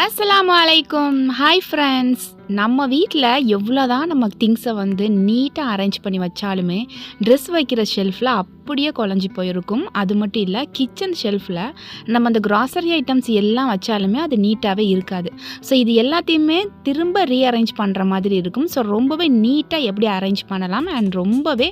அஸ்லாம் வலைக்கும் hi friends நம்ம வீட்டில் எவ்வளோ தான் நம்ம திங்ஸை வந்து நீட்டாக அரேஞ்ச் பண்ணி வச்சாலுமே ட்ரெஸ் வைக்கிற ஷெல்ஃபில் அப்படியே குழஞ்சி போயிருக்கும். அது மட்டும் இல்லை கிச்சன் ஷெல்ஃபில் நம்ம அந்த கிராசரி ஐட்டம்ஸ் எல்லாம் வச்சாலுமே அது நீட்டாகவே இருக்காது. ஸோ இது எல்லாத்தையுமே திரும்ப ரீஅரேஞ்ச் பண்ணுற மாதிரி இருக்கும். ஸோ ரொம்பவே நீட்டாக எப்படி அரேஞ்ச் பண்ணலாம் அண்ட் ரொம்பவே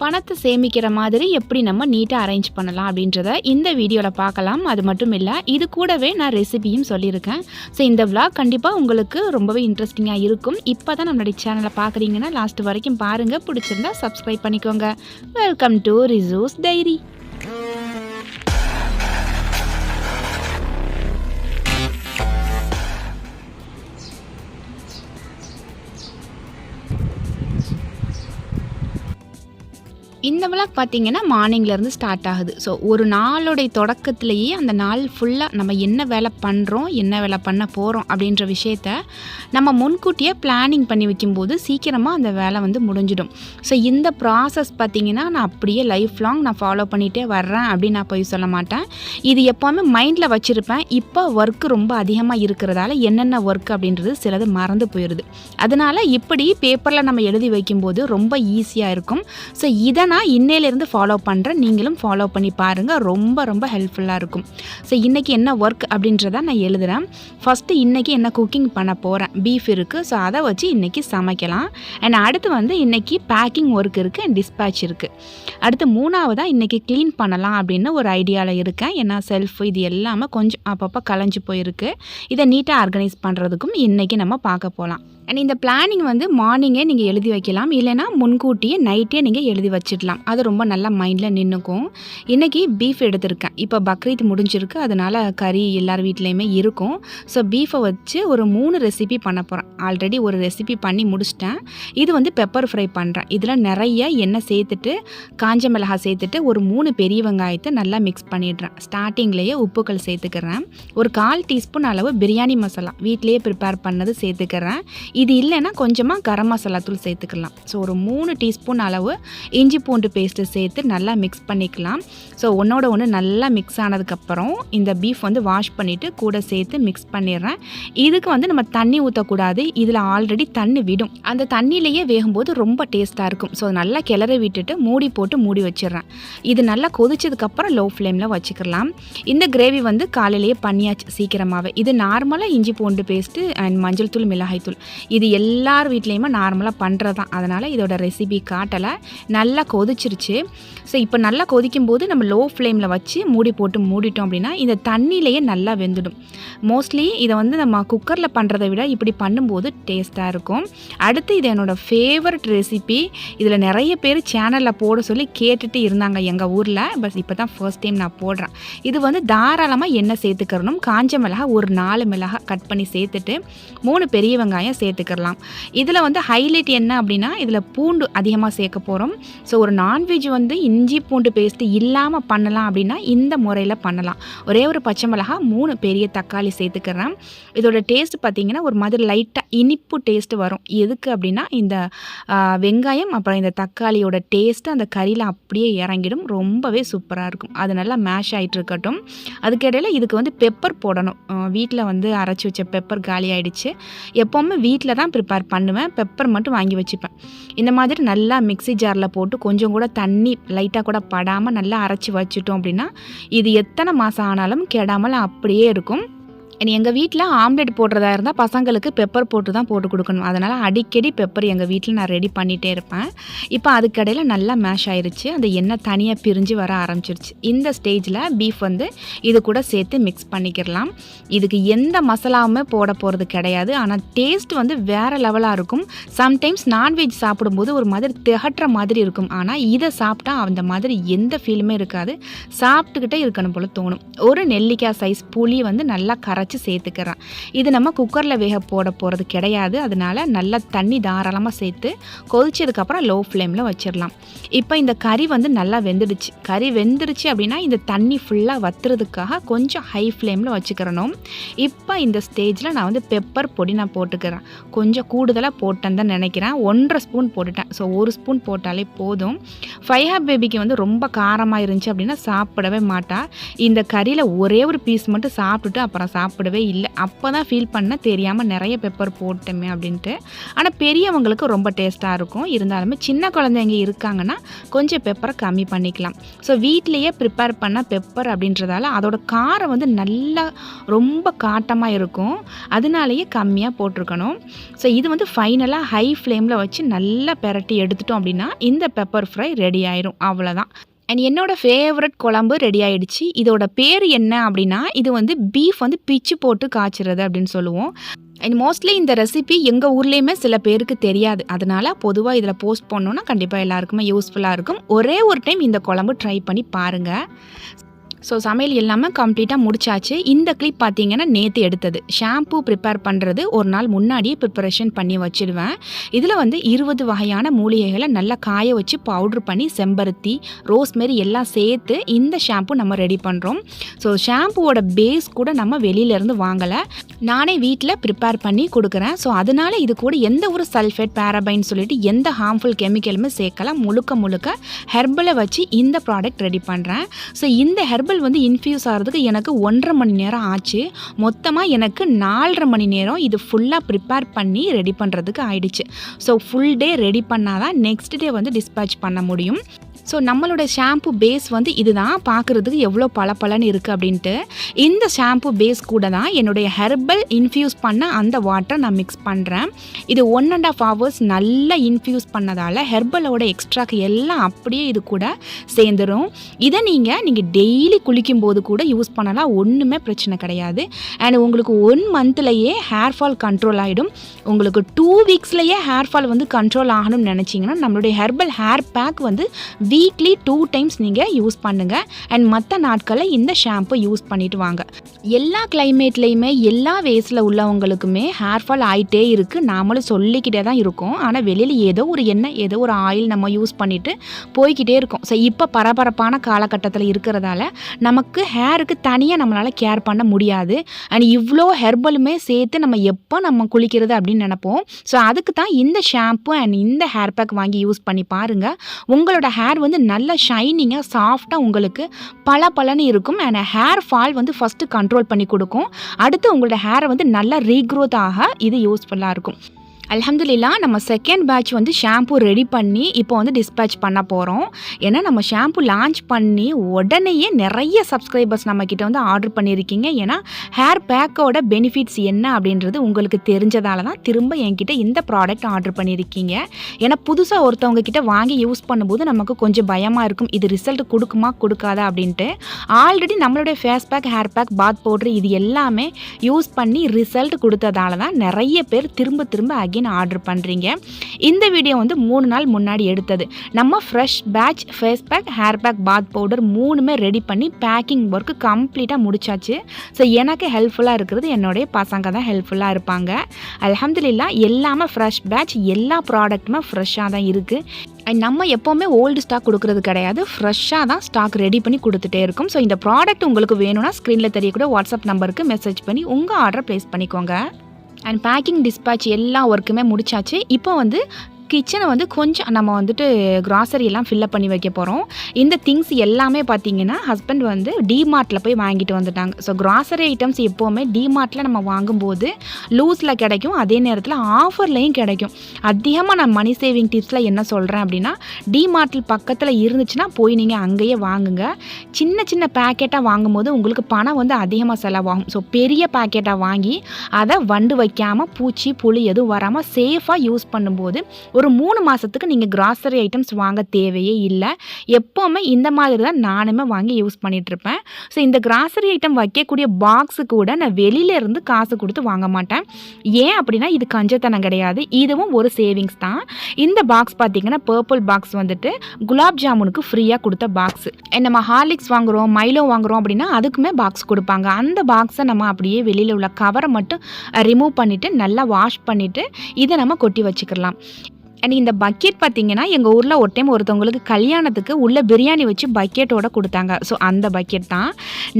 பணத்தை சேமிக்கிற மாதிரி எப்படி நம்ம நீட்டாக அரேஞ்ச் பண்ணலாம் அப்படின்றத இந்த வீடியோவில் பார்க்கலாம். அது மட்டும் இல்லை இது கூடவே நான் ரெசிபியும் சொல்லியிருக்கேன். ஸோ இந்த விளாக் கண்டிப்பாக உங்களுக்கு ரொம்பவே இன்ட்ரெஸ்டிங்காக இருக்கும். இப்போ தான் நம்மளுடைய சேனலை பார்க்குறீங்கன்னா லாஸ்ட் வரைக்கும் பாருங்கள் பிடிச்சிருந்தா சப்ஸ்கிரைப் பண்ணிக்கோங்க. வெல்கம் டு ரிசோர்ஸ் டைரி இந்த விளாக் பார்த்தீங்கன்னா மார்னிங்லேருந்து ஸ்டார்ட் ஆகுது. ஸோ ஒரு நாளுடைய தொடக்கத்திலேயே அந்த நாள் ஃபுல்லாக நம்ம என்ன வேலை பண்ணுறோம் என்ன வேலை பண்ண போகிறோம் அப்படின்ற விஷயத்த நம்ம முன்கூட்டியே பிளானிங் பண்ணி வைக்கும்போது சீக்கிரமாக அந்த வேலை வந்து முடிஞ்சிடும். ஸோ இந்த ப்ராசஸ் பார்த்தீங்கன்னா நான் அப்படியே லைஃப் லாங் நான் ஃபாலோ பண்ணிகிட்டே வர்றேன் அப்படின்னு நான் போய் சொல்ல மாட்டேன். இது எப்போவுமே மைண்டில் வச்சுருப்பேன். இப்போ ஒர்க்கு ரொம்ப அதிகமாக இருக்கிறதால என்னென்ன ஒர்க் அப்படின்றது சிலது மறந்து போயிடுது அதனால் இப்படி பேப்பரில் நம்ம எழுதி வைக்கும்போது ரொம்ப ஈஸியாக இருக்கும். ஸோ இதை நான் இன்னையிலேருந்து ஃபாலோ பண்ணுறேன் நீங்களும் ஃபாலோ பண்ணி பாருங்கள் ரொம்ப ரொம்ப ஹெல்ப்ஃபுல்லாக இருக்கும். ஸோ இன்றைக்கி என்ன ஒர்க் அப்படின்றத நான் எழுதுகிறேன் ஃபஸ்ட்டு இன்றைக்கி என்ன குக்கிங் பண்ண போகிறேன் பீஃப் இருக்குது ஸோ அதை வச்சு இன்றைக்கி சமைக்கலாம். அண்ட் அடுத்து வந்து இன்றைக்கி பேக்கிங் ஒர்க் இருக்குது அண்ட் டிஸ்பேச் இருக்குது அடுத்து மூணாவதாக இன்றைக்கி க்ளீன் பண்ணலாம் அப்படின்னு ஒரு ஐடியாவில் இருக்கேன். ஏன்னா செல்ஃப் இது எல்லாமே கொஞ்சம் அப்பப்போ கலைஞ்சு போயிருக்கு. இதை நீட்டாக ஆர்கனைஸ் பண்ணுறதுக்கும் இன்றைக்கி நம்ம பார்க்க போகலாம் அண்ட் இந்த பிளானிங் வந்து மார்னிங்கே நீங்கள் எழுதி வைக்கலாம். இல்லைனா முன்கூட்டியே நைட்டே நீங்கள் எழுதி வச்சிடலாம். அது ரொம்ப நல்லா மைண்டில் நின்றுக்கும் இன்றைக்கி பீஃப் எடுத்திருக்கேன். இப்போ பக்ரீத் முடிஞ்சிருக்கு. அதனால் கறி எல்லார் வீட்லேயுமே இருக்கும். ஸோ பீஃபை வச்சு ஒரு மூணு ரெசிபி பண்ண போகிறேன் ஆல்ரெடி ஒரு ரெசிபி பண்ணி முடிச்சிட்டேன். இது வந்து பெப்பர் ஃப்ரை பண்ணுறேன் இதில் நிறைய எண்ணெய் சேர்த்துட்டு காஞ்ச மிளகாய் சேர்த்துட்டு ஒரு மூணு பெரிய வெங்காயத்தை நல்லா மிக்ஸ் பண்ணிடுறேன். ஸ்டார்டிங்லேயே உப்புக்கள் சேர்த்துக்கிறேன். ஒரு கால் டீஸ்பூன் அளவு பிரியாணி மசாலா வீட்லேயே ப்ரிப்பேர் பண்ணது சேர்த்துக்கிறேன். இது இல்லைன்னா கொஞ்சமாக கரம் மசாலா தூள் சேர்த்துக்கலாம். ஸோ ஒரு மூணு டீஸ்பூன் அளவு இஞ்சி பூண்டு பேஸ்ட்டு சேர்த்து நல்லா மிக்ஸ் பண்ணிக்கலாம். ஸோ ஒன்றோட ஒன்று நல்லா மிக்ஸ் ஆனதுக்கப்புறம் இந்த பீஃப் வந்து வாஷ் பண்ணிவிட்டு கூட சேர்த்து மிக்ஸ் பண்ணிடுறேன். இதுக்கு வந்து நம்ம தண்ணி ஊற்றக்கூடாது இதில் ஆல்ரெடி தண்ணி விடும். அந்த தண்ணியிலேயே வேகும்போது ரொம்ப டேஸ்ட்டாக இருக்கும். ஸோ நல்லா கிளறி விட்டுட்டு மூடி போட்டு மூடி வச்சிடுறேன். இது நல்லா கொதிச்சதுக்கப்புறம் லோ ஃப்ளேமில் வச்சுக்கலாம். இந்த கிரேவி வந்து காலையிலேயே பண்ணியாச்சு சீக்கிரமாகவே இது நார்மலாக இஞ்சி பூண்டு பேஸ்ட்டு அண்ட் மஞ்சள் தூள் மிளகாய் தூள். இது எல்லார் வீட்லேயுமே நார்மலாக பண்ணுறது தான் அதனால் இதோட ரெசிபி காட்டலை. நல்லா கொதிச்சிருச்சு. ஸோ இப்போ நல்லா கொதிக்கும் போது நம்ம லோ ஃப்ளேமில் வச்சு மூடி போட்டு மூடிட்டோம் அப்படின்னா இந்த தண்ணியிலேயே நல்லா வெந்துடும். மோஸ்ட்லி இதை வந்து நம்ம குக்கரில் பண்ணுறதை விட இப்படி பண்ணும்போது டேஸ்ட்டாக இருக்கும். அடுத்து இது என்னோடய ஃபேவரட் ரெசிபி இதில் நிறைய பேர் சேனலில் போட சொல்லி கேட்டுட்டு இருந்தாங்க எங்கள் ஊரில். பஸ் இப்போ தான் ஃபர்ஸ்ட் டைம் நான் போடுறேன். இது வந்து தாராளமாக எண்ணெய் சேர்த்துக்கிறணும். காஞ்ச மிளகா ஒரு நாலு மிளகா கட் பண்ணி சேர்த்துட்டு மூணு பெரிய வெங்காயம் சேர்த்து சேர்த்துக்கலாம் இதில் வந்து ஹைலைட் என்ன அப்படின்னா இதில் பூண்டு அதிகமாக சேர்க்க போகிறோம் ஸோ ஒரு நான்வெஜ் வந்து இஞ்சி பூண்டு பேஸ்ட்டு இல்லாமல் பண்ணலாம் அப்படின்னா இந்த முறையில் பண்ணலாம். ஒரே ஒரு பச்சை மிளகா மூணு பெரிய தக்காளி சேர்த்துக்கிறேன். இதோட டேஸ்ட் பார்த்தீங்கன்னா ஒரு மாதிரி லைட்டாக இனிப்பு டேஸ்ட்டு வரும். எதுக்கு அப்படின்னா இந்த வெங்காயம் அப்புறம் இந்த தக்காளியோட டேஸ்ட்டு அந்த கறியில் அப்படியே இறங்கிடும். ரொம்பவே சூப்பராக இருக்கும். அது நல்லா மேஷ் ஆகிட்டு இருக்கட்டும். அதுக்கிடையில் இதுக்கு வந்து பெப்பர் போடணும். வீட்டில் வந்து அரைச்சி வச்ச பெப்பர் காலி ஆகிடுச்சு எப்போவுமே வீட்டில் தான் ப்ரிப்பேர் பண்ணுவேன். பெப்பர் மட்டும் வாங்கி வச்சுப்பேன். இந்த மாதிரி நல்லா மிக்ஸி ஜாரில் போட்டு கொஞ்சம் கூட தண்ணி லைட்டாக கூட படாமல் நல்லா அரைச்சி வச்சுட்டோம் அப்படின்னா இது எத்தனை மாதம் ஆனாலும் கெடாமல் அப்படியே இருக்கும். எங்கள் வீட்டில் ஆம்லெட் போடுறதா இருந்தால் பசங்களுக்கு பெப்பர் போட்டு தான் போட்டு கொடுக்கணும். அதனால் அடிக்கடி பெப்பர் எங்கள் வீட்டில் நான் ரெடி பண்ணிகிட்டே இருப்பேன். இப்போ அதுக்கடையில் நல்லா மேஷ் ஆயிருச்சு. அந்த எண்ணெய் தனியாக பிரிஞ்சு வர ஆரம்பிச்சிருச்சு. இந்த ஸ்டேஜில் பீஃப் வந்து இது கூட சேர்த்து மிக்ஸ் பண்ணிக்கிறலாம் இதுக்கு எந்த மசாலாவுமே போட போகிறது கிடையாது. ஆனால் டேஸ்ட் வந்து வேறு லெவலாக இருக்கும். சம்டைம்ஸ் நான்வெஜ் சாப்பிடும்போது ஒரு மாதிரி திகட்டுற மாதிரி இருக்கும். ஆனால் இதை சாப்பிட்டா அந்த மாதிரி எந்த ஃபீலுமே இருக்காது. சாப்பிட்டுக்கிட்டே இருக்கணும் போல் தோணும். ஒரு நெல்லிக்காய் சைஸ் புளி வந்து நல்லா வச்சு சேர்த்துக்கிறேன். இது நம்ம குக்கரில் வேக போட போகிறது கிடையாது. அதனால நல்லா தண்ணி தாராளமாக சேர்த்து கொதிச்சதுக்கப்புறம் லோ ஃப்ளேமில் வச்சிடலாம். இப்போ இந்த கறி வந்து நல்லா வெந்துடுச்சு. கறி வெந்துடுச்சு அப்படின்னா இந்த தண்ணி ஃபுல்லாக வத்துறதுக்காக கொஞ்சம் ஹை ஃப்ளேமில் வச்சுக்கிறணும். இப்போ இந்த ஸ்டேஜில் நான் வந்து பெப்பர் பொடி நான் போட்டுக்கிறேன். கொஞ்சம் கூடுதலாக போட்டேன்னு தான் நினைக்கிறேன். ஒன்றரை ஸ்பூன் போட்டுட்டேன். ஸோ ஒரு ஸ்பூன் போட்டாலே போதும். ஃபைஹா பேபிக்கு வந்து ரொம்ப காரமாக இருந்துச்சு அப்படின்னா சாப்பிடவே மாட்டா. இந்த கறியில் ஒரே ஒரு பீஸ் மட்டும் சாப்பிட்டுட்டு அப்புறம் சாப்பிட சாப்பிடவே இல்லை. அப்போ தான் ஃபீல் பண்ண தெரியாமல் நிறைய பெப்பர் போட்டோமே அப்படின்ட்டு. ஆனால் பெரியவங்களுக்கு ரொம்ப டேஸ்ட்டாக இருக்கும். இருந்தாலுமே சின்ன குழந்தைங்க இருக்காங்கன்னா கொஞ்சம் பெப்பரை கம்மி பண்ணிக்கலாம். ஸோ வீட்லேயே ப்ரிப்பேர் பண்ண பெப்பர் அப்படின்றதால அதோட காரம் வந்து நல்லா ரொம்ப காட்டமாக இருக்கும். அதனாலேயே கம்மியாக போட்டிருக்கணும். ஸோ இது வந்து ஃபைனலாக ஹை ஃப்ளேமில் வச்சு நல்லா பெரட்டி எடுத்துட்டோம் அப்படின்னா இந்த பெப்பர் ஃப்ரை ரெடி ஆயிரும். அவ்வளோதான் அண்ட் என்னோடய ஃபேவரட் குழம்பு ரெடி ஆகிடுச்சு இதோட பேர் என்ன அப்படின்னா இது வந்து பீஃப் வந்து பிச்சு போட்டு காய்ச்சுறது அப்படின்னு சொல்லுவோம். அண்ட் மோஸ்ட்லி இந்த ரெசிபி எங்கள் ஊர்லேயுமே சில பேருக்கு தெரியாது. அதனால் பொதுவாக இதில் போஸ்ட் பண்ணோன்னா கண்டிப்பாக எல்லாருக்குமே யூஸ்ஃபுல்லாக இருக்கும். ஒரே ஒரு டைம் இந்த குழம்பு ட்ரை பண்ணி பாருங்கள் ஸோ சமையல் இல்லாமல் கம்ப்ளீட்டாக முடிச்சாச்சு. இந்த கிளிப் பார்த்தீங்கன்னா நேற்று எடுத்தது. ஷாம்பூ ப்ரிப்பேர் பண்ணுறது ஒரு நாள் முன்னாடியே ப்ரிப்பரேஷன் பண்ணி வச்சிடுவேன் இதில் வந்து இருபது வகையான மூலிகைகளை நல்லா காய வச்சு பவுட்ரு பண்ணி செம்பருத்தி ரோஸ்மெரி எல்லாம் சேர்த்து இந்த ஷாம்பு நம்ம ரெடி பண்ணுறோம் ஸோ ஷாம்புவோட பேஸ் கூட நம்ம வெளியிலேருந்து வாங்கலை. நானே வீட்டில் ப்ரிப்பேர் பண்ணி கொடுக்குறேன். ஸோ அதனால் இது கூட எந்த ஒரு சல்ஃபேட் பேரபைன் சொல்லிட்டு எந்த ஹார்ம்ஃபுல் கெமிக்கலுமே சேர்க்கலாம். முழுக்க முழுக்க ஹெர்பலை வச்சு இந்த ப்ராடக்ட் ரெடி பண்ணுறேன் ஸோ இந்த ஹெர்பல் வந்து இன்ஃப்யூஸ் ஆகிறதுக்கு எனக்கு ஒன்றரை மணி நேரம் ஆச்சு. மொத்தமாக எனக்கு நாலரை மணி நேரம் இது ஃபுல்லாக ப்ரிப்பேர் பண்ணி ரெடி பண்ணுறதுக்கு ஆயிடுச்சு. ஸோ ஃபுல் டே ரெடி பண்ணால் தான் நெக்ஸ்ட் டே வந்து டிஸ்பேச் பண்ண முடியும். ஸோ நம்மளோட ஷாம்பு பேஸ் வந்து இதுதான். பார்க்குறதுக்கு எவ்வளோ பளபளன்னு இருக்குது அப்படின்ட்டு. இந்த ஷாம்பு பேஸ் கூட தான் என்னுடைய ஹெர்பல் இன்ஃப்யூஸ் பண்ண அந்த வாட்டரை நான் மிக்ஸ் பண்ணுறேன் இது ஒன் அண்ட் ஆஃப் ஹவர்ஸ் நல்லா இன்ஃப்யூஸ் பண்ணதால் ஹெர்பலோட எக்ஸ்ட்ராக்கு எல்லாம் அப்படியே இது கூட சேர்ந்துடும் இதை நீங்கள் நீங்கள் டெய்லி குளிக்கும்போது கூட யூஸ் பண்ணலாம். ஒன்றுமே பிரச்சனை கிடையாது. அண்ட் உங்களுக்கு ஒன் மந்த்லேயே ஹேர் ஃபால் கண்ட்ரோல் ஆகிடும் உங்களுக்கு டூ வீக்ஸ்லேயே ஹேர் ஃபால் வந்து கண்ட்ரோல் ஆகணும்னு நினச்சிங்கன்னா நம்மளுடைய ஹெர்பல் ஹேர் பேக் வந்து வீக்லி டூ டைம்ஸ் நீங்கள் யூஸ் பண்ணுங்கள் அண்ட் மற்ற நாட்களில் இந்த ஷாம்பு யூஸ் பண்ணிட்டு வாங்க. எல்லா கிளைமேட்லேயுமே எல்லா வேஸில் உள்ளவங்களுக்குமே ஹேர் ஃபால் ஆகிட்டே இருக்குது நாமளும் சொல்லிக்கிட்டே தான் இருக்கோம். ஆனால் வெளியில் ஏதோ ஒரு எண்ணெய் ஏதோ ஒரு ஆயில் நம்ம யூஸ் பண்ணிவிட்டு போய்கிட்டே இருக்கோம். ஸோ இப்போ பரபரப்பான காலகட்டத்தில் இருக்கிறதால நமக்கு ஹேருக்கு தனியாக நம்மளால் கேர் பண்ண முடியாது. அண்ட் இவ்வளோ ஹெர்பலுமே சேர்த்து நம்ம எப்போ நம்ம குளிக்கிறது அப்படின்னு நினைப்போம். ஸோ அதுக்கு தான் இந்த ஷாம்பு அண்ட் இந்த ஹேர் பேக் வாங்கி யூஸ் பண்ணி பாருங்கள் உங்களோட ஹேர் வந்து நல்லா ஷைனிங்காக சாஃப்டாக உங்களுக்கு பல பலன்னு இருக்கும். அண்ட் ஹேர் ஃபால் வந்து ஃபஸ்ட்டு கண்ட்ரோல் பண்ணி கொடுக்கும். அடுத்து உங்களோட ஹேரை வந்து நல்லா ரீக்ரோத் ஆக இது யூஸ்ஃபுல்லாக இருக்கும். அல்ஹம்துலில்லா நம்ம செகண்ட் பேட்ச் வந்து ஷாம்பு ரெடி பண்ணி இப்போ வந்து டிஸ்பேச் பண்ண போகிறோம் ஏன்னா நம்ம ஷாம்பு லான்ச் பண்ணி உடனேயே நிறைய சப்ஸ்கிரைபர்ஸ் நம்மக்கிட்ட வந்து ஆர்டர் பண்ணியிருக்கீங்க. ஏன்னா ஹேர் பேக்கோட பெனிஃபிட்ஸ் என்ன அப்படின்றது உங்களுக்கு தெரிஞ்சதால தான் திரும்ப என்கிட்ட இந்த ப்ராடக்ட் ஆர்டர் பண்ணியிருக்கீங்க. ஏன்னா புதுசாக ஒருத்தவங்க கிட்ட வாங்கி யூஸ் பண்ணும்போது நமக்கு கொஞ்சம் பயமாக இருக்கும். இது ரிசல்ட் கொடுக்குமா கொடுக்காதா அப்படின்ட்டு. ஆல்ரெடி நம்மளுடைய face pack hair pack bath powder இது எல்லாமே யூஸ் பண்ணி ரிசல்ட் கொடுத்ததால தான் நிறைய பேர் திரும்ப திரும்ப அகைன் ஆர்டர் பண்ணுறீங்க இந்த வீடியோ வந்து மூணு நாள் முன்னாடி எடுத்தது. நம்ம fresh batch face pack hair pack bath powder மூணுமே ரெடி பண்ணி பேக்கிங் ஒர்க்கு கம்ப்ளீட்டாக முடிச்சாச்சு. ஸோ எனக்கு ஹெல்ப்ஃபுல்லாக இருக்கிறது என்னுடைய பசங்க தான் ஹெல்ப்ஃபுல்லாக இருப்பாங்க. அலமதுல்லா எல்லாமே ஃப்ரெஷ் பேட்ச் எல்லா ப்ராடக்ட்டுமே ஃப்ரெஷ்ஷாக தான் இருக்குது நம்ம எப்போவுமே ஓல்டு ஸ்டாக் கொடுக்கறது கிடையாது. ஃப்ரெஷ்ஷாக தான் ஸ்டாக் ரெடி பண்ணி கொடுத்துட்டே இருக்கும். ஸோ இந்த ப்ராடக்ட் உங்களுக்கு வேணும்னா ஸ்க்ரீனில் தெரியக்கூட வாட்ஸ்அப் நம்பருக்கு மெசேஜ் பண்ணி உங்கள் ஆர்டர் ப்ளேஸ் பண்ணிக்கோங்க. அண்ட் பேக்கிங் டிஸ்பேச் எல்லா ஒர்க்குமே முடிச்சாச்சு. இப்போ வந்து கிச்சனை வந்து கொஞ்சம் நம்ம வந்துட்டு கிராசரி எல்லாம் ஃபில்லப் பண்ணி வைக்க போகிறோம் இந்த திங்ஸ் எல்லாமே பார்த்தீங்கன்னா ஹஸ்பண்ட் வந்து டிமார்ட்டில் போய் வாங்கிட்டு வந்துட்டாங்க. ஸோ கிராசரி ஐட்டம்ஸ் எப்போவுமே டிமார்ட்டில் நம்ம வாங்கும்போது லூஸில் கிடைக்கும். அதே நேரத்தில் ஆஃபர்லேயும் கிடைக்கும். அதிகமாக நான் மணி சேவிங் டிப்ஸில் என்ன சொல்கிறேன் அப்படின்னா டிமார்ட்டில் பக்கத்தில் இருந்துச்சுன்னா போய் நீங்கள் அங்கேயே வாங்குங்க. சின்ன சின்ன பேக்கெட்டாக வாங்கும்போது உங்களுக்கு பணம் வந்து அதிகமாக செலவாகும். ஸோ பெரிய பேக்கெட்டாக வாங்கி அதை வண்டு வைக்காமல் பூச்சி புளி எதுவும் வராமல் சேஃபாக யூஸ் பண்ணும்போது ஒரு மூணு மாதத்துக்கு நீங்கள் கிராசரி ஐட்டம்ஸ் வாங்க தேவையே இல்லை. எப்போவுமே இந்த மாதிரி தான் நானுமே வாங்கி யூஸ் பண்ணிகிட்ருப்பேன் ஸோ இந்த கிராசரி ஐட்டம் வைக்கக்கூடிய பாக்ஸு கூட நான் வெளியில இருந்து காசு கொடுத்து வாங்க மாட்டேன். ஏன் அப்படின்னா இது கஞ்சத்தனம் கிடையாது. இதுவும் ஒரு சேவிங்ஸ் தான். இந்த பாக்ஸ் பார்த்தீங்கன்னா பர்பிள் பாக்ஸ் வந்துட்டு குலாப் ஜாமுனுக்கு ஃப்ரீயாக கொடுத்த பாக்ஸ் நம்ம ஹார்லிக்ஸ் வாங்குகிறோம் மைலோ வாங்குகிறோம் அப்படின்னா அதுக்குமே பாக்ஸ் கொடுப்பாங்க. அந்த பாக்ஸை நம்ம அப்படியே வெளியில் உள்ள கவரை மட்டும் ரிமூவ் பண்ணிவிட்டு நல்லா வாஷ் பண்ணிவிட்டு இதை நம்ம கொட்டி வச்சுக்கலாம். அண்ட் இந்த பக்கெட் பார்த்தீங்கன்னா எங்கள் ஊரில் ஒரு டைம் ஒருத்தவங்களுக்கு கல்யாணத்துக்கு உள்ள பிரியாணி வச்சு பக்கெட்டோட கொடுத்தாங்க. ஸோ அந்த பக்கெட் தான்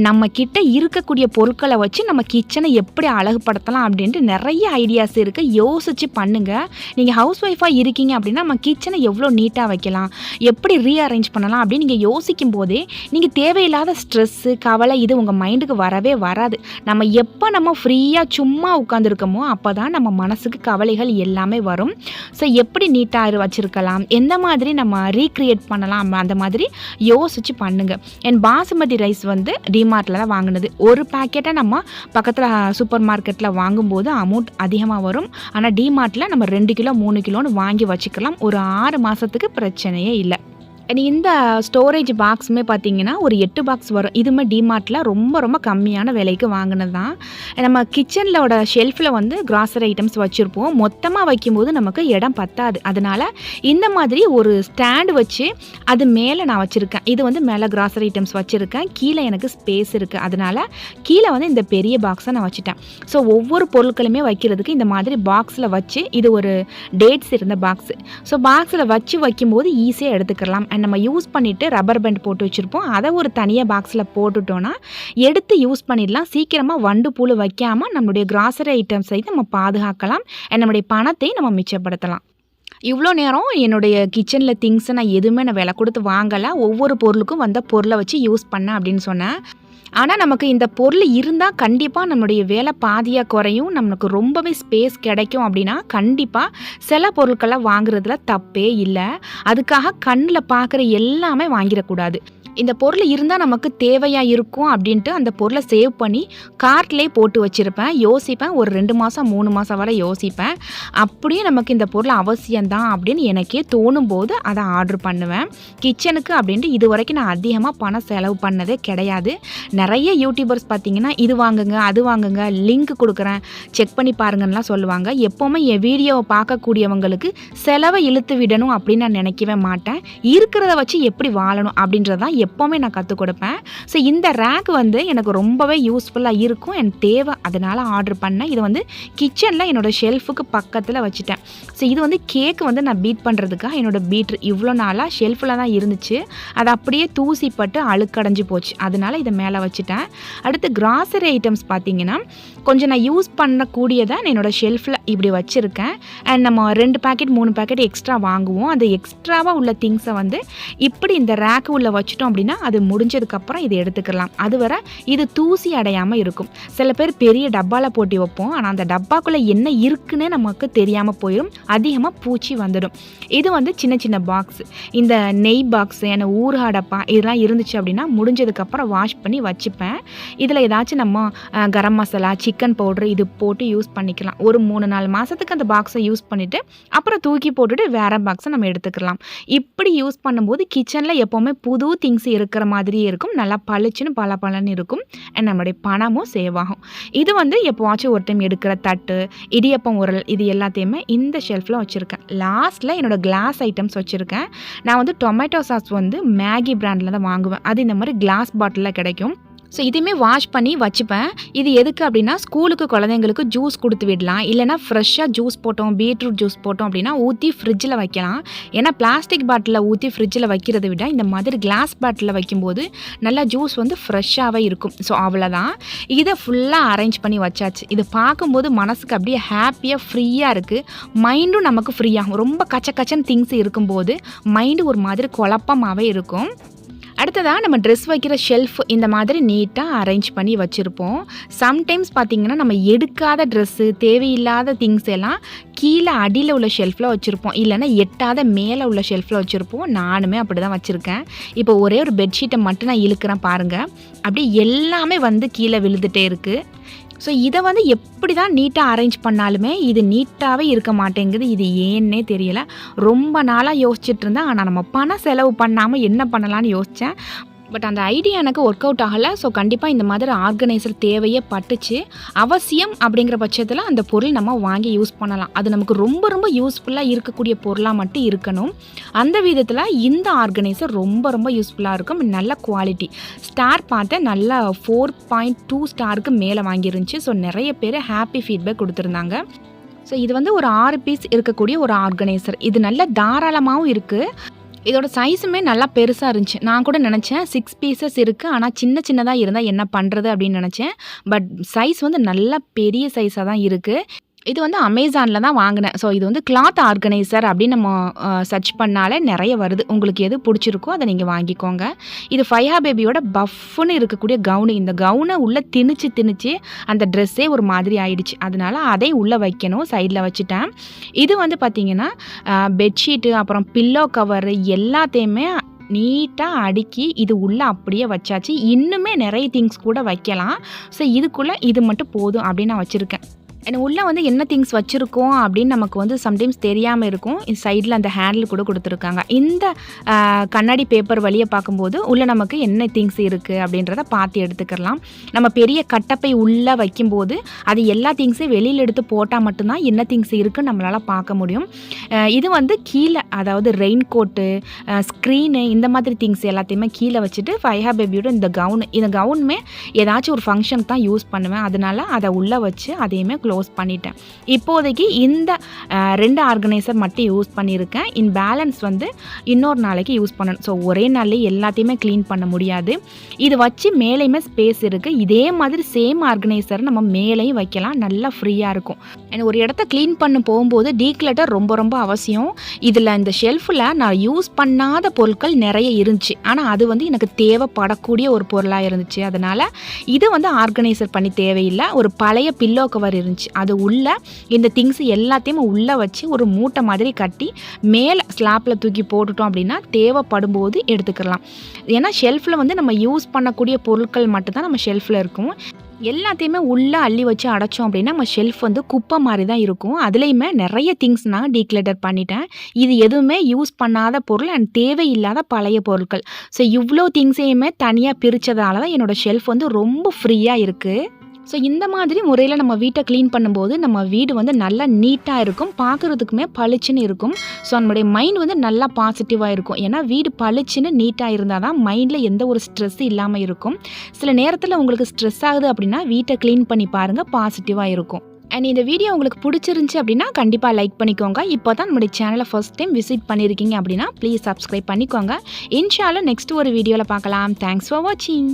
நம்ம கிட்ட இருக்கக்கூடிய பொருட்களை வச்சு நம்ம கிச்சனை எப்படி அழகுபடுத்தலாம் அப்படின்ட்டு நிறைய ஐடியாஸ் இருக்குது யோசிச்சு பண்ணுங்கள் நீங்கள் ஹவுஸ் ஒய்ஃபாக இருக்கீங்க அப்படின்னா நம்ம கிச்சனை எவ்வளோ நீட்டாக வைக்கலாம்? எப்படி ரீஅரேஞ்ச் பண்ணலாம் அப்படின்னு நீங்கள் யோசிக்கும் போதே நீங்கள் தேவையில்லாத ஸ்ட்ரெஸ்ஸு கவலை இது உங்கள் மைண்டுக்கு வரவே வராது. நம்ம எப்போ நம்ம ஃப்ரீயாக சும்மா உட்காந்துருக்கோமோ அப்போ தான் நம்ம மனசுக்கு கவலைகள் எல்லாமே வரும். ஸோ எப்படி நீட்டாக வச்சுருக்கலாம். எந்த மாதிரி நம்ம ரீக்ரியேட் பண்ணலாம்? அந்த மாதிரி யோசிச்சு பண்ணுங்கள் என் பாசுமதி ரைஸ் வந்து டிமார்ட்டில் தான் வாங்கினது. ஒரு பேக்கெட்டை நம்ம பக்கத்தில் சூப்பர் மார்க்கெட்டில் வாங்கும்போது அமௌண்ட் அதிகமாக வரும். ஆனால் டிமார்ட்டில் நம்ம ரெண்டு கிலோ மூணு கிலோன்னு வாங்கி வச்சுக்கலாம். ஒரு ஆறு மாதத்துக்கு பிரச்சனையே இல்லை. அண்ட் இந்த ஸ்டோரேஜ் பாக்ஸுமே பார்த்தீங்கன்னா ஒரு எட்டு பாக்ஸ் வரும். இதுவுமே டிமார்ட்டில் ரொம்ப ரொம்ப கம்மியான விலைக்கு வாங்கினது தான் நம்ம கிச்சனிலோட ஷெல்ஃபில் வந்து கிராசரி ஐட்டம்ஸ் வச்சுருப்போம். மொத்தமாக வைக்கும்போது நமக்கு இடம் பத்தாது. அதனால் இந்த மாதிரி ஒரு ஸ்டாண்டு வச்சு அது மேலே நான் வச்சுருக்கேன். இது வந்து மேலே கிராசரி ஐட்டம்ஸ் வச்சுருக்கேன். கீழே எனக்கு ஸ்பேஸ் இருக்குது அதனால் கீழே வந்து இந்த பெரிய பாக்ஸை நான் வச்சுட்டேன். ஸோ ஒவ்வொரு பொருட்களுமே வைக்கிறதுக்கு இந்த மாதிரி பாக்ஸில் வச்சு இது ஒரு டேட்ஸ் இருந்த பாக்ஸு ஸோ பாக்ஸில் வச்சு வைக்கும்போது ஈஸியாக எடுத்துக்கலாம். நம்ம யூஸ் பண்ணிவிட்டு ரப்பர் பேண்ட் போட்டு வச்சுருப்போம். அதை ஒரு தனியாக பாக்ஸில் போட்டுட்டோன்னா எடுத்து யூஸ் பண்ணிடலாம். சீக்கிரமாக வண்டு புழு வைக்காமல் நம்மளுடைய கிராசரி ஐட்டம்ஸை நம்ம பாதுகாக்கலாம். And நம்முடைய பணத்தை நம்ம மிச்சப்படுத்தலாம். இவ்வளோ நேரம் என்னுடைய கிச்சனில் திங்ஸை நான் எதுவுமே நான் விலை கொடுத்து வாங்கலை. ஒவ்வொரு பொருளுக்கும் வந்த பொருளை வச்சு யூஸ் பண்ணேன் அப்படின்னு சொன்னேன். ஆனால் நமக்கு இந்த பொருள் இருந்தால் கண்டிப்பாக நம்மளுடைய வேலை பாதியாக குறையும். நமக்கு ரொம்பவே ஸ்பேஸ் கிடைக்கும் அப்படின்னா கண்டிப்பாக சில பொருட்களை வாங்குறதுல தப்பே இல்லை. அதுக்காக கண்ணில் பார்க்குற எல்லாமே வாங்கிடக்கூடாது இந்த பொருள் இருந்தால் நமக்கு தேவையாக இருக்கும் அப்படின்ட்டு அந்த பொருளை சேவ் பண்ணி கார்ட்லேயே போட்டு வச்சுருப்பேன். யோசிப்பேன். ஒரு ரெண்டு மாதம் மூணு மாதம் வரை யோசிப்பேன். அப்படியே நமக்கு இந்த பொருள் அவசியம்தான் அப்படின்னு எனக்கே தோணும் போது அதை ஆர்டர் பண்ணுவேன். கிச்சனுக்கு அப்படின்ட்டு இது வரைக்கும் நான் அதிகமாக பணம் செலவு பண்ணதே கிடையாது. நிறைய யூடியூபர்ஸ் பார்த்தீங்கன்னா இது வாங்குங்க அது வாங்குங்க லிங்க் கொடுக்குறேன் செக் பண்ணி பாருங்கன்னுலாம் சொல்லுவாங்க. எப்போவுமே என் வீடியோவை பார்க்கக்கூடியவங்களுக்கு செலவை இழுத்து விடணும் அப்படின்னு நான் நினைக்கவே மாட்டேன். இருக்கிறத வச்சு எப்படி வாழணும் அப்படின்றதான் எப்போவுமே நான் கற்றுக் கொடுப்பேன். ஸோ இந்த ரேக் வந்து எனக்கு ரொம்பவே யூஸ்ஃபுல்லாக இருக்கும். எனக்கு தேவை அதனால் ஆர்டர் பண்ணேன். இது வந்து கிச்சனில் என்னோடய ஷெல்ஃபுக்கு பக்கத்தில் வச்சுட்டேன். ஸோ இது வந்து கேக் வந்து நான் பீட் பண்ணுறதுக்காக என்னோட பீட்ரு இவ்வளோ நாளாக ஷெல்ஃபில் தான் இருந்துச்சு. அது அப்படியே தூசிப்பட்டு அழுக்கடைஞ்சு போச்சு. அதனால் இதை மேலே வச்சுட்டேன். அடுத்து கிராசரி ஐட்டம்ஸ் பார்த்தீங்கன்னா கொஞ்சம் நான் யூஸ் பண்ணக்கூடியதை நான் என்னோடய ஷெல்ஃபில் இப்படி வச்சுருக்கேன். அண்ட் நம்ம ரெண்டு பேக்கெட் மூணு பேக்கெட் எக்ஸ்ட்ரா வாங்குவோம். அந்த எக்ஸ்ட்ராவாக உள்ள திங்ஸை வந்து இப்படி இந்த ரேக்கு உள்ளே வச்சுட்டோம் அப்படின்னா அது முடிஞ்சதுக்கப்புறம் இதை எடுத்துக்கலாம். அதுவரை இது தூசி அடையாமல் இருக்கும். சில பேர் பெரிய டப்பாவில் போட்டி வைப்போம். ஆனால் அந்த டப்பாக்குள்ளே என்ன இருக்குன்னு நமக்கு தெரியாமல் போயிடும் அதிகமாக பூச்சி வந்துடும். இது வந்து சின்ன சின்ன பாக்ஸ் இந்த நெய் பாக்ஸ் என்ன ஊறுகா டப்பா இதெல்லாம் இருந்துச்சு அப்படின்னா முடிஞ்சதுக்கப்புறம் வாஷ் பண்ணி வச்சுப்பேன். இதில் ஏதாச்சும் நம்ம கரம் மசாலா சிக்கன் பவுடர் இது போட்டு யூஸ் பண்ணிக்கலாம். ஒரு மூணு நாலு மாதத்துக்கு அந்த பாக்ஸை யூஸ் பண்ணிவிட்டு அப்புறம் தூக்கி போட்டுட்டு வேறு பாக்ஸை நம்ம எடுத்துக்கலாம். இப்படி யூஸ் பண்ணும்போது கிச்சனில் எப்போவுமே புது திங்ஸ் இருக்கிற மாதிரியே இருக்கும். நல்லா பளிச்சுன்னு பல பலன்னு இருக்கும். அண்ட் நம்மளுடைய பணமும் சேவ் ஆகும் இது வந்து எப்போவாச்சும் ஒரு டைம் எடுக்கிற தட்டு இடியப்பம் உரல் இது எல்லாத்தையுமே இந்த ஷெல்ஃபில் வச்சுருக்கேன். லாஸ்ட்டில் என்னோடய கிளாஸ் ஐட்டம்ஸ் வச்சுருக்கேன். நான் வந்து டொமேட்டோ சாஸ் வந்து மேகி பிராண்டில் தான் வாங்குவேன். அது இந்த மாதிரி கிளாஸ் பாட்டிலில் கிடைக்கும். ஸோ இதையுமே வாஷ் பண்ணி வச்சுப்பேன். இது எதுக்கு அப்படின்னா ஸ்கூலுக்கு குழந்தைங்களுக்கு ஜூஸ் கொடுத்து விடலாம். இல்லைனா ஃப்ரெஷ்ஷாக ஜூஸ் போட்டோம் பீட்ரூட் ஜூஸ் போட்டோம் அப்படின்னா ஊற்றி ஃப்ரிட்ஜில் வைக்கலாம். ஏன்னா பிளாஸ்டிக் பாட்டிலில் ஊற்றி ஃப்ரிட்ஜில் வைக்கிறத விட இந்த மாதிரி கிளாஸ் பாட்டிலில் வைக்கும்போது நல்லா ஜூஸ் வந்து ஃப்ரெஷ்ஷாகவே இருக்கும். ஸோ அவ்வளோதான் இதை ஃபுல்லாக அரேஞ்ச் பண்ணி வச்சாச்சு. இது பார்க்கும்போது மனசுக்கு அப்படியே ஹாப்பியாக ஃப்ரீயாக இருக்குது மைண்டும் நமக்கு ஃப்ரீயாகும் ரொம்ப கச்ச கச்சன்னு திங்ஸ் இருக்கும்போது மைண்டு ஒரு மாதிரி குழப்பமாகவே இருக்கும். அடுத்ததாக நம்ம ட்ரெஸ் வைக்கிற ஷெல்ஃப் இந்த மாதிரி நீட்டாக அரேஞ்ச் பண்ணி வச்சுருப்போம். சம்டைம்ஸ் பார்த்திங்கன்னா நம்ம எடுக்காத ட்ரெஸ்ஸு தேவையில்லாத திங்ஸ் எல்லாம் கீழே அடியில் உள்ள ஷெல்ஃபில் வச்சுருப்போம். இல்லைன்னா எட்டாத மேலே உள்ள ஷெல்ஃபில் வச்சுருப்போம். நானுமே அப்படி தான் வச்சுருக்கேன். இப்போ ஒரே ஒரு பெட்ஷீட்டை மட்டும் நான் இழுக்கிறேன் பாருங்கள் அப்படியே எல்லாமே வந்து கீழே விழுந்துகிட்டே இருக்குது ஸோ இதை வந்து எப்படி தான் நீட்டாக அரேஞ்ச் பண்ணாலுமே இது நீட்டாகவே இருக்க மாட்டேங்குது. இது ஏன்னே தெரியல. ரொம்ப நாளாக யோசிச்சுட்டு இருந்தேன். ஆனால் நம்ம பணம் செலவு பண்ணாமல் என்ன பண்ணலான்னு யோசித்தேன் பட் அந்த ஐடியா எனக்கு ஒர்க் அவுட் ஆகலை. ஸோ கண்டிப்பாக இந்த மாதிரி ஆர்கனைசர் தேவையே பட்டுச்சு. அவசியம் அப்படிங்கிற பட்சத்தில் அந்த பொருள் நம்ம வாங்கி யூஸ் பண்ணலாம். அது நமக்கு ரொம்ப ரொம்ப யூஸ்ஃபுல்லாக இருக்கக்கூடிய பொருளாக மட்டும் இருக்கணும். அந்த விதத்தில் இந்த ஆர்கனைசர் ரொம்ப ரொம்ப யூஸ்ஃபுல்லாக இருக்கும். நல்ல குவாலிட்டி ஸ்டார் பார்த்தேன் நல்லா ஃபோர் பாயிண்ட் டூ ஸ்டாருக்கு மேலே வாங்கியிருந்துச்சு ஸோ நிறைய பேர் ஹாப்பி ஃபீட்பேக் கொடுத்துருந்தாங்க. ஸோ இது வந்து ஒரு ஆறு பீஸ் இருக்கக்கூடிய ஒரு ஆர்கனைசர் இது நல்ல தாராளமாகவும் இருக்குது இதோட சைஸுமே நல்லா பெருசாக இருந்துச்சு. நான் கூட நினச்சேன் சிக்ஸ் பீசஸ் இருக்குது ஆனால் சின்ன சின்னதாக இருந்தால் என்ன பண்ணுறது அப்படின்னு நினச்சேன். பட் சைஸ் வந்து நல்லா பெரிய சைஸாக தான் இருக்குது இது வந்து அமேசானில் தான் வாங்கினேன். ஸோ இது வந்து கிளாத் ஆர்கனைசர் அப்படின்னு நம்ம சர்ச் பண்ணாலே நிறைய வருது. உங்களுக்கு எது பிடிச்சிருக்கோ அதை நீங்கள் வாங்கிக்கோங்க. இது ஃபைஹா பேபியோட பஃப்னு இருக்கக்கூடிய கவுனு இந்த கவுனை உள்ளே திணிச்சு திணிச்சு அந்த ட்ரெஸ்ஸே ஒரு மாதிரி ஆயிடுச்சு. அதனால அதை உள்ளே வைக்கணும் சைடில் வச்சுட்டேன். இது வந்து பார்த்திங்கன்னா பெட்ஷீட்டு அப்புறம் பில்லோ கவர் எல்லாத்தையுமே நீட்டாக அடுக்கி இது உள்ளே அப்படியே வச்சாச்சு. இன்னுமே நிறைய திங்ஸ் கூட வைக்கலாம். ஸோ இதுக்குள்ளே இது மட்டும் போதும் அப்படின்னு நான் வச்சுருக்கேன். எனக்கு உள்ளே வந்து என்ன திங்ஸ் வச்சுருக்கோம் அப்படின்னு நமக்கு வந்து சம்டைம்ஸ் தெரியாமல் இருக்கும். இந்த சைடில் அந்த ஹேண்டில் கூட கொடுத்துருக்காங்க. இந்த கண்ணாடி பேப்பர் வழியை பார்க்கும்போது உள்ளே நமக்கு என்ன திங்ஸ் இருக்குது அப்படின்றத பார்த்து எடுத்துக்கலாம். நம்ம பெரிய கட்டப்பை உள்ளே வைக்கும்போது அது எல்லா திங்ஸையும் வெளியில் எடுத்து போட்டால் மட்டும்தான் என்ன திங்ஸ் இருக்குன்னு நம்மளால் பார்க்க முடியும். இது வந்து கீழே அதாவது ரெயின் கோட்டு ஸ்க்ரீனு இந்த மாதிரி திங்ஸ் எல்லாத்தையுமே கீழே வச்சுட்டு ஃபைஹா பேபியோட இந்த கவுனு இந்த கவுனுமே ஏதாச்சும் ஒரு ஃபங்க்ஷனுக்கு தான் யூஸ் பண்ணுவேன். அதனால அதை உள்ளே வச்சு அதையுமே க்ளோஸ் பண்ணிட்டேன். இப்போதைக்கு இந்த ரெண்டு ஆர்கனைசர் மட்டும் யூஸ் பண்ணியிருக்கேன். இன் பேலன்ஸ் வந்து இன்னொரு நாளைக்கு யூஸ் பண்ணணும். ஸோ ஒரே நாள்லேயே எல்லாத்தையுமே க்ளீன் பண்ண முடியாது. இது வச்சு மேலேயுமே ஸ்பேஸ் இருக்குது இதே மாதிரி சேம் ஆர்கனைசர் நம்ம மேலேயும் வைக்கலாம். நல்லா ஃப்ரீயாக இருக்கும். எனக்கு ஒரு இடத்த க்ளீன் பண்ண போகும்போது டீக்ளட்டர் ரொம்ப ரொம்ப அவசியம். இதில் இந்த ஷெல்ஃபில் நான் யூஸ் பண்ணாத பொருட்கள் நிறைய இருந்துச்சு. ஆனால் அது வந்து எனக்கு தேவைப்படக்கூடிய ஒரு பொருளாக இருந்துச்சு. அதனால் இது வந்து ஆர்கனைசர் பண்ணி தேவையில்லை. ஒரு பழைய பில்லோ கவர் இருந்துச்சு. அது உள்ள இந்த திங்ஸ் எல்லாத்தையும் உள்ளே வச்சு ஒரு மூட்டை மாதிரி கட்டி மேலே ஸ்லாப்பில் தூக்கி போட்டுட்டோம் அப்படின்னா தேவைப்படும் போது எடுத்துக்கலாம். ஏன்னா ஷெல்ஃபில் வந்து நம்ம யூஸ் பண்ணக்கூடிய பொருட்கள் மட்டும்தான் நம்ம ஷெல்ஃபில் இருக்கும். எல்லாத்தையுமே உள்ளே அள்ளி வச்சு அடைச்சோம் அப்படின்னா நம்ம ஷெல்ஃப் வந்து குப்பை மாதிரி தான் இருக்கும். அதுலேயுமே நிறைய திங்ஸ் நான் டீக்ளேட்டர் பண்ணிட்டேன். இது எதுவுமே யூஸ் பண்ணாத பொருள் அண்ட் தேவையில்லாத பழைய பொருட்கள். ஸோ இவ்வளோ திங்ஸையுமே தனியாக பிரித்ததால தான் என்னோடய ஷெல்ஃப் வந்து ரொம்ப ஃப்ரீயாக இருக்குது ஸோ இந்த மாதிரி முறையில் நம்ம வீட்டை க்ளீன் பண்ணும்போது நம்ம வீடு வந்து நல்லா நீட்டாக இருக்கும். பார்க்குறதுக்குமே பளிச்சுன்னு இருக்கும். ஸோ நம்மளுடைய மைண்ட் வந்து நல்லா பாசிட்டிவாக இருக்கும். ஏன்னா வீடு பளிச்சுன்னு நீட்டாக இருந்தால் தான் மைண்டில் எந்த ஒரு ஸ்ட்ரெஸ் இல்லாமல் இருக்கும். சில நேரத்தில் உங்களுக்கு ஸ்ட்ரெஸ் ஆகுது அப்படின்னா வீட்டை க்ளீன் பண்ணி பாருங்கள் பாசிட்டிவாக இருக்கும். அண்ட் இந்த வீடியோ உங்களுக்கு பிடிச்சிருந்துச்சி அப்படின்னா கண்டிப்பாக லைக் பண்ணிக்கோங்க. இப்போ தான் நம்மளுடைய சேனலை ஃபஸ்ட் டைம் விசிட் பண்ணியிருக்கீங்க அப்படின்னா ப்ளீஸ் சப்ஸ்கிரைப் பண்ணிக்கோங்க. இன்ஷாலும் நெக்ஸ்ட் ஒரு வீடியோவில் பார்க்கலாம். தேங்க்ஸ் ஃபார் வாட்சிங்